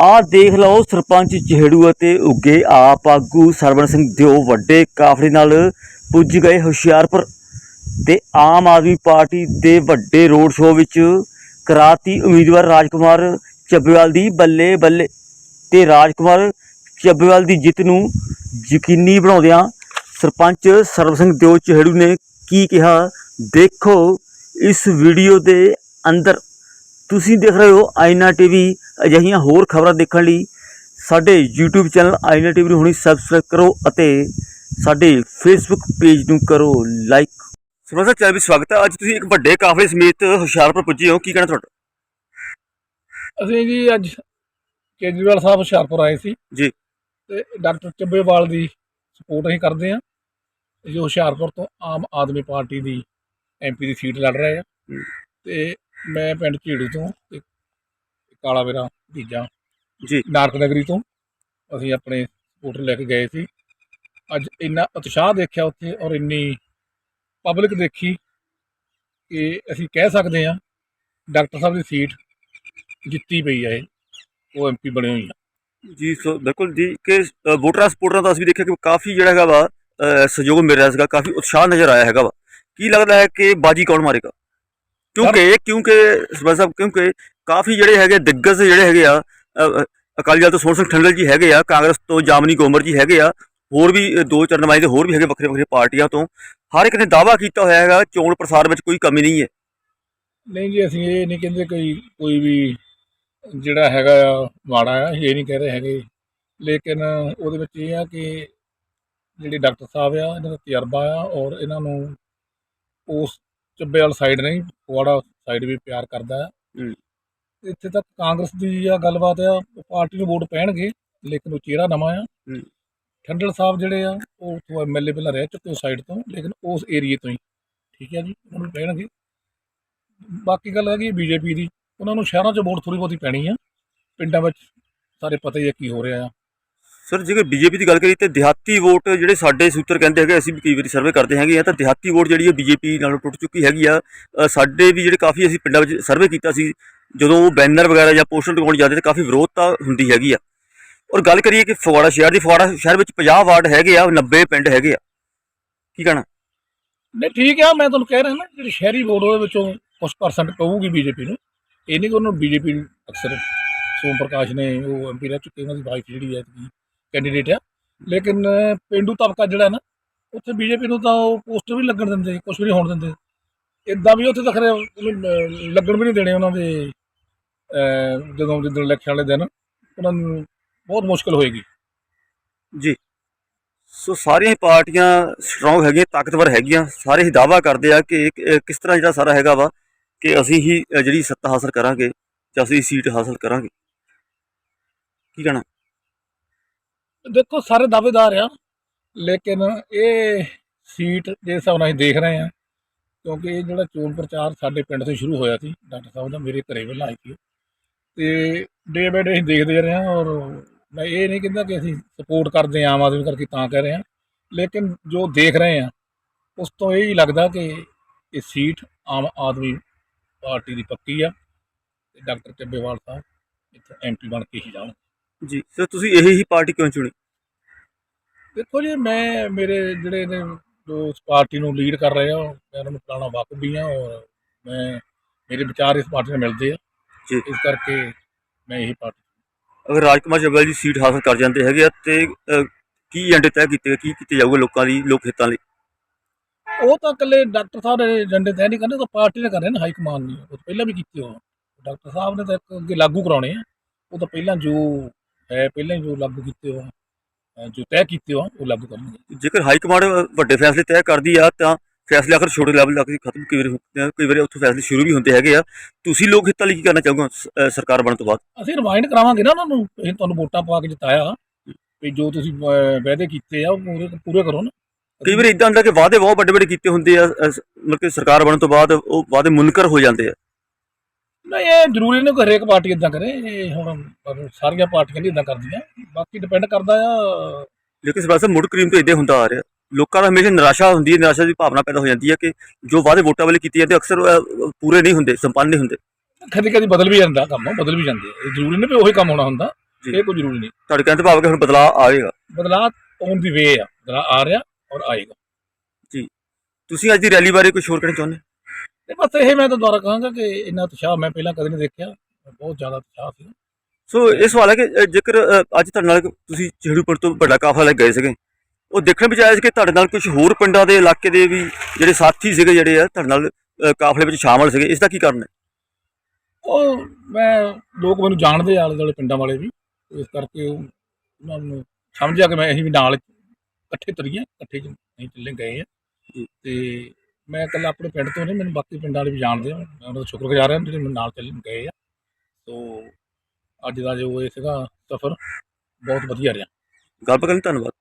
ਆ ਦੇਖ ਲਓ ਸਰਪੰਚ ਜਿਹੜੂ ਅਤੇ ਉੱਗੇ ਆਪ ਆਗੂ ਸਰਵਣ ਸਿੰਘ ਦਿਓ ਵੱਡੇ ਕਾਫਲੇ ਨਾਲ ਪੁੱਜ ਗਏ ਹੁਸ਼ਿਆਰਪੁਰ ਤੇ ਆਮ ਆਦਮੀ ਪਾਰਟੀ ਦੇ ਵੱਡੇ ਰੋਡ ਸ਼ੋਅ ਵਿੱਚ ਕਰਾਤੀ ਉਮੀਦਵਾਰ ਰਾਜਕੁਮਾਰ ਚੱਬੇਵਾਲ ਦੀ ਬੱਲੇ ਬੱਲੇ ਤੇ ਰਾਜਕੁਮਾਰ ਚੱਬੇਵਾਲ ਦੀ ਜਿੱਤ ਨੂੰ ਯਕੀਨੀ ਬਣਾਉਂਦਿਆਂ ਸਰਪੰਚ ਸਰਵ ਸਿੰਘ ਦਿਓ ਚਿਹੜੂ ਨੇ ਕੀ ਕਿਹਾ, ਦੇਖੋ ਇਸ ਵੀਡੀਓ ਦੇ ਅੰਦਰ। ਤੁਸੀਂ ਦੇਖ ਰਹੇ ਹੋ ਆਇਨਾ ਟੀਵੀ। ਅਜਿਹੀਆਂ ਹੋਰ ਖਬਰਾਂ ਦੇਖਣ ਲਈ ਸਾਡੇ YouTube ਚੈਨਲ ਆਇਨਾ ਟੀਵੀ ਨੂੰ ਹੁਣੀ ਸਬਸਕ੍ਰਾਈਬ ਕਰੋ ਅਤੇ ਸਾਡੇ Facebook ਪੇਜ ਨੂੰ ਕਰੋ ਲਾਈਕ ਸਰਵਸਾ ਚੈਨਲ ਵਿੱਚ ਸਵਾਗਤ ਹੈ। ਅੱਜ ਤੁਸੀਂ ਇੱਕ ਵੱਡੇ ਕਾਫਲੇ ਸਮੇਤ ਹੁਸ਼ਿਆਰਪੁਰ ਪੁੱਜੇ ਹੋ। ਕੀ ਕਹਿਣਾ ਤੁਹਾਡਾ? ਅਸੀਂ ਜੀ ਅੱਜ ਕੇਜਰੀਵਾਲ ਸਾਹਿਬ ਹੁਸ਼ਿਆਰਪੁਰ ਆਏ ਸੀ। ਜੀ। ਤੇ ਡਾਕਟਰ ਚੱਬੇਵਾਲ ਦੀ ਸਪੋਰਟ ਅਸੀਂ ਕਰਦੇ ਹਾਂ। ਜੋ ਹੁਸ਼ਿਆਰਪੁਰ ਤੋਂ ਆਮ ਆਦਮੀ ਪਾਰਟੀ ਦੀ ਐਮਪੀ ਦੀ ਸੀਟ ਲੜ ਰਹੇ ਆ ਹੂੰ। ਤੇ ਮੈਂ ਪਿੰਡ ਝੀੜੂ ਤੋਂ ਤੇ ਕਾਲਾ ਮੇਰਾ ਭਤੀਜਾ ਜੀ। ਨਾਰਕ ਨਗਰੀ ਤੋਂ। ਅਸੀਂ ਆਪਣੇ ਸਪੋਰਟਰ ਲੈ ਕੇ ਗਏ ਸੀ। ਅੱਜ ਇੰਨਾ ਉਤਸ਼ਾਹ ਦੇਖਿਆ ਉੱਥੇ ਔਰ ਇੰਨੀ ਪਬਲਿਕ ਦੇਖੀ ਕਿ ਅਸੀਂ ਕਹਿ ਸਕਦੇ ਹਾਂ ਡਾਕਟਰ ਸਾਹਿਬ ਦੀ ਸੀਟ ਜਿੱਤੀ ਪਈ ਹੈ ਉਹ ਐਮਪੀ ਬਣੇ ਹੋਈ ਆ। ਜੀ ਸੋ ਬਿਲਕੁਲ ਜੀ ਕਿ ਵੋਟਰਾਂ ਸਪੋਰਟਰਾਂ ਦਾ ਅਸੀਂ ਦੇਖਿਆ ਕਿ ਕਾਫੀ ਜਿਹੜਾ ਹੈਗਾ ਵਾ ਸਹਿਯੋਗ ਮਿਲ ਰਿਹਾ ਸੀਗਾ ਕਾਫੀ ਉਤਸ਼ਾਹ ਨਜ਼ਰ ਆਇਆ ਹੈਗਾ ਵਾ। ਕੀ ਲੱਗਦਾ ਹੈ ਕਿ ਬਾਜੀ ਕੌਣ ਮਾਰੇਗਾ? ਕਿਉਂਕਿ ਕਿਉਂਕਿ ਸਰਪੰਚ ਸਾਹਿਬ ਕਿਉਂਕਿ ਕਾਫੀ ਜਿਹੜੇ ਹੈਗੇ ਦਿੱਗਜ ਜਿਹੜੇ ਹੈਗੇ ਆ ਅਕਾਲੀ ਦਲ ਤੋਂ ਸੋਹਣ ਸਿੰਘ ਠੰਡਲ ਜੀ ਹੈਗੇ ਆ ਕਾਂਗਰਸ ਤੋਂ ਜਾਮਨੀ ਕੋਮਰ ਜੀ ਹੈਗੇ ਆ ਹੋਰ ਵੀ ਦੋ ਚਾਰ ਨੁਮਾਇੰਦੇ ਹੋਰ ਵੀ ਹੈਗੇ ਵੱਖਰੇ ਵੱਖਰੇ ਪਾਰਟੀਆਂ ਤੋਂ ਹਰ ਇੱਕ ਨੇ ਦਾਅਵਾ ਕੀਤਾ ਹੋਇਆ ਹੈਗਾ ਚੋਣ ਪ੍ਰਸਾਰ ਵਿੱਚ ਕੋਈ ਕਮੀ ਨਹੀਂ ਹੈ। ਨਹੀਂ ਜੀ ਅਸੀਂ ਇਹ ਨਹੀਂ ਕਹਿੰਦੇ ਕੋਈ ਕੋਈ ਵੀ ਜਿਹੜਾ ਹੈਗਾ ਆ ਮਾੜਾ ਆ ਇਹ ਨਹੀਂ ਕਹਿ ਰਹੇ ਹੈਗੇ। ਲੇਕਿਨ ਉਹਦੇ ਵਿੱਚ ਇਹ ਆ ਕਿ ਜਿਹੜੇ ਡਾਕਟਰ ਸਾਹਿਬ ਆ ਇਹਨਾਂ ਦਾ ਤਜਰਬਾ ਆ ਔਰ ਇਹਨਾਂ ਨੂੰ ਉਸ ਚੱਬੇ ਵਾਲ ਸਾਈਡ ਨਹੀਂ ਫਗਵਾੜਾ ਸਾਈਡ ਵੀ ਪਿਆਰ ਕਰਦਾ ਹੂੰ। ਇੱਥੇ ਤੱਕ ਕਾਂਗਰਸ ਦੀ ਆ ਗੱਲਬਾਤ ਆ ਉਹ ਪਾਰਟੀ ਨੂੰ ਵੋਟ ਪੈਣਗੇ ਲੇਕਿਨ ਉਹ ਚਿਹਰਾ ਨਵਾਂ ਆ। ਹੂੰ। ਠੰਡਲ ਸਾਹਿਬ ਜਿਹੜੇ ਆ ਉਹ ਉੱਥੋਂ ਐਮਐਲਏ ਪਹਿਲਾਂ ਰਹਿ ਚੁੱਕੇ ਉਸ ਸਾਈਡ ਤੋਂ ਲੇਕਿਨ ਉਸ ਏਰੀਏ ਤੋਂ ਹੀ। ਠੀਕ ਹੈ ਜੀ ਉਹਨਾਂ ਨੂੰ ਪੈਣਗੇ। ਬਾਕੀ ਗੱਲ ਹੈਗੀ ਬੀਜੇਪੀ ਦੀ ਉਹਨਾਂ ਨੂੰ ਸ਼ਹਿਰਾਂ 'ਚ ਵੋਟ ਥੋੜੀ ਬਹੁਤੀ ਪੈਣੀ ਆ। ਪਿੰਡਾਂ ਵਿੱਚ ਸਾਰੇ ਪਤਾ ਹੀ ਆ ਕੀ ਹੋ ਰਿਹਾ ਆ। ਸਰ, ਜੇਕਰ ਬੀਜੇਪੀ ਦੀ ਗੱਲ ਕਰੀ ਤੇ ਦਿਹਾਤੀ ਵੋਟ ਜਿਹੜੇ ਸਾਡੇ ਸੂਤਰ ਕਹਿੰਦੇ ਹੈਗੇ, ਅਸੀਂ ਵੀ ਕਈ ਵਾਰੀ ਸਰਵੇ ਕਰਦੇ ਹੈਗੇ ਆ ਤਾਂ ਦਿਹਾਤੀ ਵੋਟ ਜਿਹੜੀ ਹੈ ਬੀਜੇਪੀ ਨਾਲੋਂ ਟੁੱਟ ਚੁੱਕੀ ਹੈਗੀ ਆ। ਸਾਡੇ ਵੀ ਜਿਹੜੇ ਕਾਫੀ ਅਸੀਂ ਪਿੰਡਾਂ ਵਿੱਚ ਸਰਵੇ ਕੀਤਾ ਸੀ, ਜਦੋਂ ਉਹ ਬੈਨਰ ਵਗੈਰਾ ਜਾਂ ਪੋਸਟਰ ਲਗਾਉਣ ਜਾਂਦੇ ਤੇ ਕਾਫੀ ਵਿਰੋਧਤਾ ਹੁੰਦੀ ਹੈਗੀ ਆ। ਔਰ ਗੱਲ ਕਰੀਏ ਕਿ ਫਗਵਾੜਾ ਸ਼ਹਿਰ ਦੀ, ਫਗਵਾੜਾ ਸ਼ਹਿਰ ਵਿੱਚ 50 ਵਾਰਡ ਹੈਗੇ ਆ 90 ਪਿੰਡ ਹੈਗੇ ਆ। ਕੀ ਕਹਿਣਾ? ਨਹੀਂ, ਠੀਕ ਆ, ਮੈਂ ਤੁਹਾਨੂੰ ਕਹਿ ਰਿਹਾ ਨਾ, ਜਿਹੜੀ ਸ਼ਹਿਰੀ ਵੋਟ ਉਹਦੇ ਵਿੱਚੋਂ ਕੁਝ ਪਰਸੈਂਟ ਪਊਗੀ ਬੀਜੇਪੀ ਨੂੰ। ਇਹ ਨਹੀਂ ਕਿ ਉਹਨੂੰ ਬੀਜੇਪੀ ਅਕਸਰ ਸੋਮ ਪ੍ਰਕਾਸ਼ ਨੇ, ਉਹ ਐਮਪੀ ਰਹਿ ਚੁੱਕੇ, ਉਹਨਾਂ ਦੀ ਵਾਈਫ ਜਿਹੜੀ ਹੈ ਕੈਂਡੀਡੇਟ ਆ। ਲੇਕਿਨ, ਪਿੰਡੂ ਤਬਕਾ ਜਿਹੜਾ ਨਾ, ਉੱਥੇ ਬੀਜੇਪੀ ਨੂੰ ਤਾਂ ਉਹ ਪੋਸਟਰ ਵੀ ਨੀ ਲੱਗਣ ਦਿੰਦੇ ਕੁਝ ਵੀ ਨਹੀਂ ਹੋਣ ਦਿੰਦੇ। ਇਦਾਂ ਵੀ ਉੱਥੇ ਤਾਂ ਖਰੇ ਲੱਗਣ ਵੀ ਨਹੀਂ ਦੇਣੇ ਉਹਨਾਂ ਦੇ ਜਦੋਂ ਜਦੋਂ ਇਲੈਕਸ਼ਨ ਵਾਲੇ ਦਿਨ, ਉਹਨਾਂ ਨੂੰ ਬਹੁਤ ਮੁਸ਼ਕਲ ਹੋਏਗੀ। ਜੀ। ਸੋ ਸਾਰੀਆਂ ਹੀ ਪਾਰਟੀਆਂ ਸਟਰੋਂਗ ਹੈਗੀਆਂ, ਤਾਕਤਵਰ ਹੈਗੀਆਂ, ਸਾਰੇ ਹੀ ਦਾਵਾ ਕਰਦੇ ਆ ਕਿ ਕਿਸ ਤਰ੍ਹਾਂ ਜਿਹੜਾ ਸਾਰਾ ਹੈਗਾ ਵਾ, ਕਿ ਅਸੀਂ ਹੀ ਜਿਹੜੀ ਸੱਤਾ ਹਾਸਲ ਕਰਾਂਗੇ, ਜਾਂ ਅਸੀਂ ਸੀਟ ਹਾਸਲ ਕਰਾਂਗੇ। ਕੀ ਕਹਿਣਾ? ਦੇਖੋ, ਸਾਰੇ ਦਾਅਵੇਦਾਰ ਆ, ਲੇਕਿਨ ਇਹ ਸੀਟ ਜੇ ਹਿਸਾਬ ਨਾਲ ਅਸੀਂ ਦੇਖ ਰਹੇ ਆ ਕਿਉਂਕਿ ਇਹ ਜਿਹੜਾ ਚੋਣ ਪ੍ਰਚਾਰ ਸਾਡੇ ਪਿੰਡ ਤੋਂ ਸ਼ੁਰੂ ਹੋਇਆ ਸੀ, ਡਾਕਟਰ ਸਾਹਿਬ ਦਾ ਮੇਰੇ ਘਰੇ ਵੇਲਾ ਆਈ ਸੀ। ਤੇ ਡੇ ਬਾਏ ਡੇ ਅਸੀਂ ਦੇਖਦੇ ਰਹੇ ਹਾਂ ਔਰ ਮੈਂ ਇਹ ਨਹੀਂ ਕਹਿੰਦਾ ਕਿ ਅਸੀਂ ਸਪੋਰਟ ਕਰਦੇ ਹਾਂ, ਆਮ ਆਦਮੀ ਕਰਕੇ ਤਾਂ ਕਹਿ ਰਹੇ ਹਾਂ, ਲੇਕਿਨ ਜੋ ਦੇਖ ਰਹੇ ਹਾਂ, ਉਸ ਤੋਂ ਇਹ ਹੀ ਲੱਗਦਾ ਕਿ ਇਹ ਸੀਟ ਆਮ ਆਦਮੀ ਪਾਰਟੀ ਦੀ ਪੱਕੀ ਆ ਤੇ ਡਾਕਟਰ ਚੱਬੇਵਾਲ ਸਾਹਿਬ ਇੱਥੇ ਐਮਪੀ ਬਣ ਕੇ ਹੀ ਜਾਣ ਜੀ। ਸਰ ਤੁਸੀਂ ਇਹੀ ਹੀ ਪਾਰਟੀ ਕਿਉਂ ਚੁਣੀ? ਦੇਖੋ ਜੀ ਮੈਂ ਮੇਰੇ ਜਿਹੜੇ ਨੇ ਜੋ ਇਸ ਪਾਰਟੀ ਨੂੰ ਲੀਡ ਕਰ ਰਹੇ ਆ ਮੈਂ ਉਹਨਾਂ ਨੂੰ ਪੁਰਾਣਾ ਵਾਕਫ ਵੀ ਆ ਔਰ ਮੈਂ ਮੇਰੇ ਵਿਚਾਰ ਇਸ ਪਾਰਟੀ ਨਾਲ ਮਿਲਦੇ ਆ। ਜੀ। ਇਸ ਕਰਕੇ ਮੈਂ ਇਹੀ ਪਾਰਟੀ ਅਗਰ ਰਾਜਕੁਮਾਰ ਜੱਬਲ ਜੀ ਸੀਟ ਹਾਸਲ ਕਰ ਜਾਂਦੇ ਹੈਗੇ ਆ ਤੇ ਕੀ ਏਜੰਡੇ ਤੈਅ ਕੀਤੇ ਕੀ ਕੀਤੇ ਜਾਊਗੇ ਲੋਕਾਂ ਦੀ ਲੋਕ ਹਿੱਤਾਂ ਲਈ? ਉਹ ਤਾਂ ਇਕੱਲੇ ਡਾਕਟਰ ਸਾਹਿਬ ਦੇ ਏਜੰਡੇ ਤੈਅ ਨਹੀਂ ਕਰਨੇ ਉਹ ਤਾਂ ਪਾਰਟੀ ਨੇ ਕਰਨੇ ਨਾ ਹਾਈ ਕਮਾਨ ਨੇ। ਉਹ ਤਾਂ ਪਹਿਲਾਂ ਵੀ ਕੀਤੇ ਹੋ ਡਾਕਟਰ ਸਾਹਿਬ ਨੇ ਤਾਂ ਇੱਕ ਅੱਗੇ ਲਾਗੂ ਕਰਾਉਣੇ ਆ। ਉਹ ਤਾਂ ਪਹਿਲਾਂ ਜੋ ਹੈ ਪਹਿਲਾਂ ਹੀ ਜੋ ਲਾਗੂ ਕੀਤੇ ਹੋ ਅ, ਜੋ ਤੈਅ ਕੀਤੇ ਹੋ ਉਹ ਲਾਗੂ ਕਰਨਗੇ। ਜੇਕਰ ਹਾਈ ਕਮਾਂਡ ਵੱਡੇ ਫੈਸਲੇ ਤੈਅ ਕਰਦੀ ਆ ਤਾਂ ਫੈਸਲੇ ਆਖਰ ਛੋਟੇ ਲੈਵਲ ਤੱਕ ਹੀ ਖਤਮ ਕਈ ਵਾਰੀ ਹੁੰਦੇ ਆ ਕਈ ਵਾਰੀ ਉੱਥੋਂ ਫੈਸਲੇ ਸ਼ੁਰੂ ਵੀ ਹੁੰਦੇ ਹੈਗੇ ਆ। ਤੁਸੀਂ ਲੋਕ ਹਿੱਤਾਂ ਲਈ ਕੀ ਕਰਨਾ ਚਾਹੋਗੇ ਸ- ਸਰਕਾਰ ਬਣਨ ਤੋਂ ਬਾਅਦ? ਅਸੀਂ ਰਿਮਾਈਂਡ ਕਰਾਵਾਂਗੇ ਨਾ ਉਹਨਾਂ ਨੂੰ ਇਹ ਤੁਹਾਨੂੰ ਵੋਟਾਂ ਪਾ ਕੇ ਜਿਤਾਇਆ। ਵੀ ਜੋ ਤੁਸੀਂ ਅਹ, ਵਾਅਦੇ ਕੀਤੇ ਆ ਉਹ ਪੂਰੇ ਪੂਰੇ ਕਰੋ ਨਾ। ਕਈ ਵਾਰੀ ਇਦਾਂ ਹੁੰਦਾ ਕਿ ਵਾਅਦੇ ਬਹੁਤ ਵੱਡੇ ਵੱਡੇ ਕੀਤੇ ਹੁੰਦੇ ਆ ਸ- ਮਤਲਬ ਕਿ ਸਰਕਾਰ ਬਣਨ ਤੋਂ ਬਾਅਦ ਉਹ ਵਾਅਦੇ ਮੁਨਕਰ ਹੋ ਜਾਂਦੇ ਆ। ਨਹੀਂ ਇਹ ਜ਼ਰੂਰੀ ਨਹੀਂ ਕਿ ਹਰੇਕ ਪਾਰਟੀ ਇਦਾਂ ਕਰੇ ਇਹ ਹੁਣ ਸਾਰੀਆਂ ਪਾਰਟੀਆਂ ਨਹੀਂ ਇਦਾਂ ਕਰਦੀਆਂ। ਬਾਕੀ ਡਿਪੈਂਡ ਕਰਦਾ ਆ। ਲੇਕਿਨ ਸਰਕਾਰ ਸਾਹਿਬ ਮੁੱਢ ਕਰੀਮ ਤੋਂ ਇਦਾਂ ਹੁੰਦਾ ਆ ਰਿਹਾ। ਲੋਕਾਂ ਦਾ ਹਮੇਸ਼ਾ ਨਿਰਾਸ਼ਾ ਹੁੰਦੀ ਹੈ ਨਿਰਾਸ਼ਾ ਦੀ ਭਾਵਨਾ ਪੈਦਾ ਹੋ ਜਾਂਦੀ ਹੈ ਕਿ ਜੋ ਵਾਅਦੇ ਵੋਟਾਂ ਵੇਲੇ ਕੀਤੇ ਜਾਂਦੇ ਅਕਸਰ ਪੂਰੇ ਨਹੀਂ ਹੁੰਦੇ ਸੰਪੰਨ ਨਹੀਂ ਹੁੰਦੇ। ਕਦੀ ਕਦੀ ਬਦਲ ਵੀ ਜਾਂਦਾ ਕੰਮ ਬਦਲ ਵੀ ਜਾਂਦੇ। ਇਹ ਜ਼ਰੂਰੀ ਨਹੀਂ ਵੀ ਉਹੀ ਕੰਮ ਹੋਣਾ ਹੁੰਦਾ ਜੀ। ਇਹ ਕੋਈ ਜ਼ਰੂਰੀ ਨਹੀਂ। ਤੁਹਾਡੇ ਕਹਿੰਦੇ ਭਾਵ ਕਿ ਹੁਣ ਬਦਲਾਅ ਆਏਗਾ। ਬਦਲਾਅ ਆਉਣ ਦੀ ਵੇ ਆ ਬਦਲਾਅ ਆ ਰਿਹਾ ਔਰ ਆਏਗਾ। ਤੁਸੀਂ ਅੱਜ ਦੀ ਰੈਲੀ ਬਾਰੇ ਕੁਝ ਹੋਰ ਕਹਿਣਾ ਚਾਹੁੰਦੇ ਤੇ ਬਸ ਇਹ ਮੈਂ ਤਾਂ ਦੁਬਾਰਾ ਕਹਾਂਗਾ ਕਿ ਇੰਨਾ ਉਤਸ਼ਾਹ ਮੈਂ ਪਹਿਲਾਂ ਕਦੇ ਨਹੀਂ ਦੇਖਿਆ। ਬਹੁਤ ਜ਼ਿਆਦਾ ਉਤਸ਼ਾਹ ਸੀ। ਸੋ ਇਹ ਸਵਾਲ ਹੈ ਕਿ ਜੇਕਰ ਅੱਜ ਤੁਹਾਡੇ ਨਾਲ ਤੁਸੀਂ ਚਿਹੜੂਪੁਰ ਤੋਂ ਵੱਡਾ ਕਾਫਲਾ ਲੈ ਗਏ ਸੀਗੇ ਉਹ ਦੇਖਣ ਵਿੱਚ ਆਇਆ ਸੀ ਕਿ ਤੁਹਾਡੇ ਨਾਲ ਕੁਝ ਹੋਰ ਪਿੰਡਾਂ ਦੇ ਇਲਾਕੇ ਦੇ ਵੀ ਜਿਹੜੇ ਸਾਥੀ ਸੀਗੇ ਜਿਹੜੇ ਆ ਤੁਹਾਡੇ ਨਾਲ ਕਾਫਲੇ ਵਿੱਚ ਸ਼ਾਮਲ ਸੀਗੇ ਇਸ ਦਾ ਕੀ ਕਾਰਨ ਹੈ? ਉਹ ਮੈਂ ਲੋਕ ਮੈਨੂੰ ਜਾਣਦੇ ਆਲੇ ਦੁਆਲੇ ਪਿੰਡਾਂ ਵਾਲੇ ਵੀ ਇਸ ਕਰਕੇ ਉਹ- ਉਹਨਾਂ ਨੂੰ ਸਮਝਿਆ ਕਿ ਮੈਂ ਅਸੀਂ ਵੀ ਨਾਲ ਇਕੱਠੇ ਤੁਰੀਏ ਇਕੱਠੇ ਚ ਅਸੀਂ ਚੱਲੇ ਗਏ ਆ। ਤੇ ਮੈਂ ਇਕੱਲਾ ਆਪਣੇ ਪਿੰਡ ਤੋਂ ਨਹੀਂ, ਮੈਨੂੰ ਬਾਕੀ ਪਿੰਡਾਂ ਵਾਲੇ ਵੀ ਜਾਣਦੇ ਆ। ਮੈਂ ਉਹਨਾਂ ਦਾ ਸ਼ੁਕਰਗੁਜ਼ਾਰ ਹਾਂ ਜਿਹੜੇ ਮੇਰੇ ਨਾਲ ਚੱਲ ਗਏ ਆ। ਸੋ ਅੱਜ ਦਾ ਜੋ ਇਹ ਸੀਗਾ ਸਫ਼ਰ, ਬਹੁਤ ਵਧੀਆ ਰਿਹਾ। ਗੱਲਬਾਤ ਕਰਨ ਧੰਨਵਾਦ।